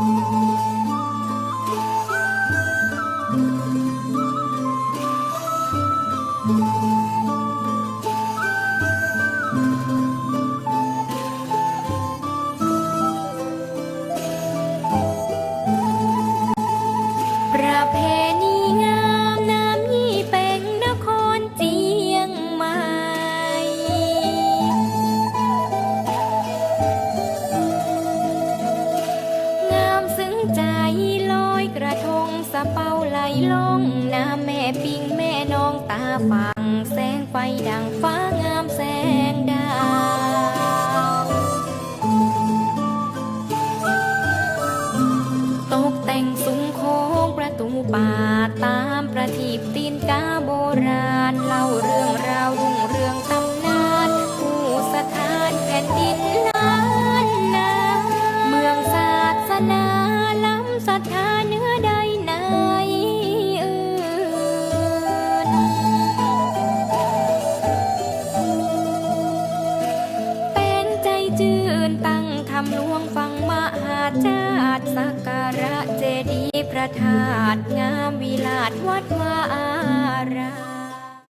ปร ลลงน้ำแม่ปิงแม่น้องตาฟัง แสงไฟดังฟ้างามแสงดาวตกแต่งซุ้มโค้งประตูป่าตามประทีปตีนกาโบราณ เล่าเรื่องราวรุ่งเรืองตำนานผู้สถานแผ่นดินล้านนาเมืองศาสนาล้ำศรัทธาเนื้อดใเป็นใจจื่นตั้งทำหลวงฟังมหาชาตสักการะเจดีย์พระธาตุงามวิลาศวัดวาอาราม